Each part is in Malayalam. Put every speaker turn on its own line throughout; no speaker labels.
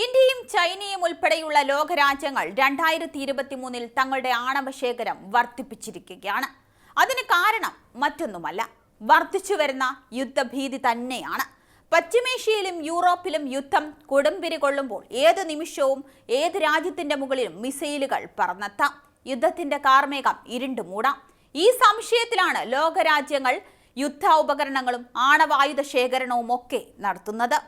ഇന്ത്യയും ചൈനയും ഉൾപ്പെടെയുള്ള ലോകരാജ്യങ്ങൾ രണ്ടായിരത്തി ഇരുപത്തി മൂന്നിൽ തങ്ങളുടെ ആണവ ശേഖരം വർദ്ധിപ്പിച്ചിരിക്കുകയാണ്. അതിന് കാരണം മറ്റൊന്നുമല്ല. വർദ്ധിച്ചു വരുന്ന യുദ്ധഭീതി തന്നെയാണ്. പശ്ചിമേഷ്യയിലും യൂറോപ്പിലും യുദ്ധം കൊടുമ്പിരി കൊള്ളുമ്പോൾ ഏത് നിമിഷവും ഏത് രാജ്യത്തിന്റെ മുകളിലും മിസൈലുകൾ പറന്നെത്താം. യുദ്ധത്തിന്റെ കാർമേഘം ഇരുണ്ടു മൂടാം. ഈ സംശയത്തിലാണ് ലോകരാജ്യങ്ങൾ യുദ്ധ ഉപകരണങ്ങളും ആണവായുധ ശേഖരണവും ഒക്കെ നടത്തുന്നത്.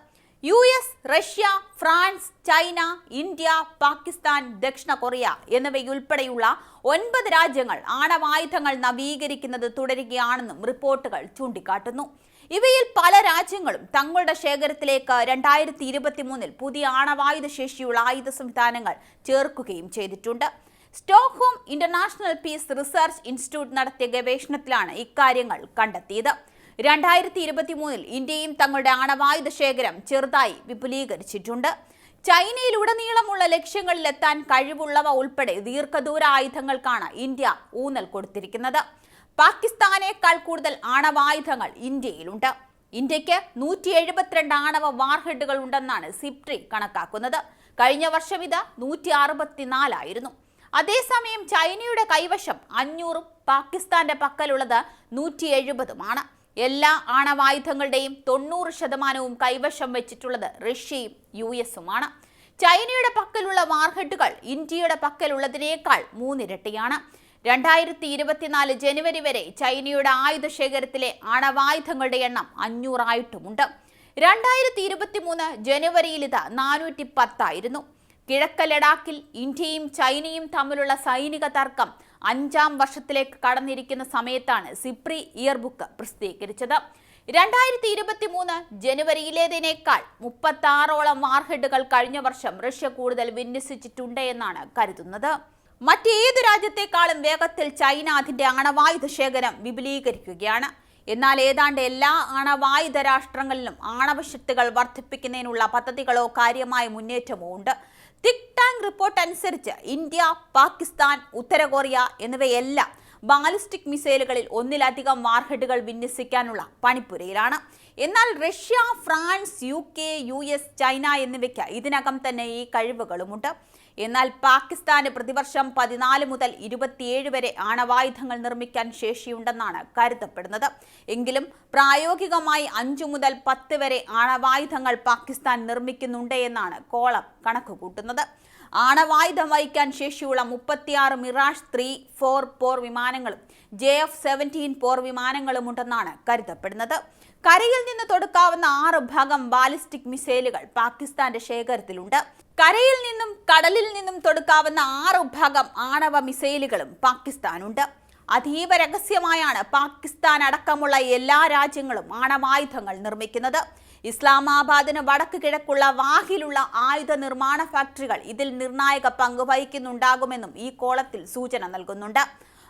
U S Russia France China India Pakistan ദക്ഷിണ കൊറിയ എന്നിവയുൾപ്പെടെയുള്ള ഒൻപത് രാജ്യങ്ങൾ ആണവായുധങ്ങൾ നവീകരിക്കുന്നത് തുടരുകയാണെന്നും റിപ്പോർട്ടുകൾ ചൂണ്ടിക്കാട്ടുന്നു. ഇവയിൽ പല രാജ്യങ്ങളും തങ്ങളുടെ ശേഖരത്തിലേക്ക് രണ്ടായിരത്തി ഇരുപത്തി മൂന്നിൽ പുതിയ ആണവായുധ ശേഷിയുള്ള ആയുധ സംവിധാനങ്ങൾ ചേർക്കുകയും ചെയ്തിട്ടുണ്ട്. Stockholm International Peace Research Institute നടത്തിയ ഗവേഷണത്തിലാണ് ഇക്കാര്യങ്ങൾ കണ്ടെത്തിയത്. രണ്ടായിരത്തി ഇരുപത്തി മൂന്നിൽ ഇന്ത്യയും തങ്ങളുടെ ആണവായുധ ശേഖരം ചെറുതായി വിപുലീകരിച്ചിട്ടുണ്ട്. ചൈനയിലുടനീളമുള്ള ലക്ഷ്യങ്ങളിലെത്താൻ കഴിവുള്ളവ ഉൾപ്പെടെ ദീർഘദൂര ആയുധങ്ങൾക്കാണ് ഇന്ത്യ ഊന്നൽ കൊടുത്തിരിക്കുന്നത്. പാകിസ്ഥാനേക്കാൾ കൂടുതൽ ആണവായുധങ്ങൾ ഇന്ത്യയിലുണ്ട്. ഇന്ത്യയ്ക്ക് നൂറ്റി എഴുപത്തിരണ്ട് ആണവ വാർഹെഡുകൾ ഉണ്ടെന്നാണ് സിപ്ട്രി കണക്കാക്കുന്നത്. കഴിഞ്ഞ വർഷം ഇത് നൂറ്റി അറുപത്തിനാലായിരുന്നു അതേസമയം ചൈനയുടെ കൈവശം അഞ്ഞൂറും പാകിസ്ഥാന്റെ പക്കലുള്ളത് നൂറ്റി എഴുപതുമാണ് എല്ലാ ആണവായുധങ്ങളുടെയും തൊണ്ണൂറ് ശതമാനവും കൈവശം വെച്ചിട്ടുള്ളത് റഷ്യയും യു എസുമാണ് ചൈനയുടെ പക്കലുള്ള വാർഹെഡുകൾ ഇന്ത്യയുടെ പക്കലുള്ളതിനേക്കാൾ മൂന്നിരട്ടിയാണ്. രണ്ടായിരത്തി ഇരുപത്തിനാല് ജനുവരി വരെ ചൈനയുടെ ആയുധ ശേഖരത്തിലെ ആണവായുധങ്ങളുടെ എണ്ണം അഞ്ഞൂറായിട്ടുമുണ്ട്. രണ്ടായിരത്തി ഇരുപത്തി മൂന്ന് ജനുവരിയിൽ ഇത് നാനൂറ്റി പത്തായിരുന്നു കിഴക്ക ലഡാക്കിൽ ഇന്ത്യയും ചൈനയും തമ്മിലുള്ള സൈനിക തർക്കം അഞ്ചാം വർഷത്തിലേക്ക് കടന്നിരിക്കുന്ന സമയത്താണ് സിപ്രി ഇയർബുക്ക് പ്രസിദ്ധീകരിച്ചത്. രണ്ടായിരത്തി ഇരുപത്തി മൂന്ന് ജനുവരിയിലേതിനേക്കാൾ മുപ്പത്തി ആറോളം വാർഹെഡുകൾ കഴിഞ്ഞ വർഷം റഷ്യ കൂടുതൽ വിന്യസിച്ചിട്ടുണ്ട് എന്നാണ് കരുതുന്നത്. മറ്റേത് രാജ്യത്തെക്കാളും വേഗത്തിൽ ചൈന അതിന്റെ ആണവായുധ ശേഖരം വിപുലീകരിക്കുകയാണ്. എന്നാൽ ഏതാണ്ട് എല്ലാ ആണവായുധ രാഷ്ട്രങ്ങളിലും ആണവശക്തികൾ വർദ്ധിപ്പിക്കുന്നതിനുള്ള പദ്ധതികളോ കാര്യമായ മുന്നേറ്റമോ ഉണ്ട്. തിക് ടാങ്ക് റിപ്പോർട്ട് അനുസരിച്ച് ഇന്ത്യ പാകിസ്ഥാൻ ഉത്തര കൊറിയ എന്നിവയെല്ലാം ബാലിസ്റ്റിക് മിസൈലുകളിൽ ഒന്നിലധികം വാർഹെഡുകൾ വിന്യസിക്കാനുള്ള പണിപ്പുരയിലാണ്. എന്നാൽ Russia France U K U S China എന്നിവയ്ക്ക് ഇതിനകം തന്നെ ഈ കഴിവുകളുമുണ്ട്. എന്നാൽ പാകിസ്ഥാന് പ്രതിവർഷം പതിനാല് മുതൽ ഇരുപത്തിയേഴ് വരെ ആണവായുധങ്ങൾ നിർമ്മിക്കാൻ ശേഷിയുണ്ടെന്നാണ് കരുതപ്പെടുന്നത്. എങ്കിലും പ്രായോഗികമായി അഞ്ചു മുതൽ പത്ത് വരെ ആണവായുധങ്ങൾ പാകിസ്ഥാൻ നിർമ്മിക്കുന്നുണ്ട് എന്നാണ് കോളം കണക്കുകൂട്ടുന്നത്. ആണവായുധം വഹിക്കാൻ ശേഷിയുള്ള മുപ്പത്തിയാറ് മിറാഷ് ത്രീ ഫോർ പോർ വിമാനങ്ങളും ജെ എഫ് സെവന്റീൻ പോർ വിമാനങ്ങളും ഉണ്ടെന്നാണ് കരുതപ്പെടുന്നത്. കരയിൽ നിന്ന് തൊടുക്കാവുന്ന ആറ് ഭാഗം ബാലിസ്റ്റിക് മിസൈലുകൾ പാകിസ്ഥാന്റെ ശേഖരത്തിലുണ്ട്. കരയിൽ നിന്നും കടലിൽ നിന്നും തൊടുക്കാവുന്ന ആറ് ഭാഗം ആണവ മിസൈലുകളും പാകിസ്ഥാനുണ്ട്. അതീവ രഹസ്യമായാണ് പാകിസ്ഥാൻ അടക്കമുള്ള എല്ലാ രാജ്യങ്ങളും ആണവായുധങ്ങൾ നിർമ്മിക്കുന്നത്. ഇസ്ലാമാബാദിന് വടക്ക് കിഴക്കുള്ള വാഹിലുള്ള ആയുധ നിർമ്മാണ ഫാക്ടറികൾ ഇതിൽ നിർണായക പങ്ക് വഹിക്കുന്നുണ്ടാകുമെന്നും ഈ കോളത്തിൽ സൂചന നൽകുന്നുണ്ട്.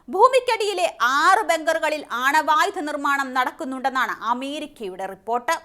ഭൂമിക്കടിയിലെ ആറ് ബങ്കറുകളിൽ ആണവായുധ നിർമ്മാണം നടക്കുന്നുണ്ടെന്നാണ് അമേരിക്കയുടെ റിപ്പോർട്ട്.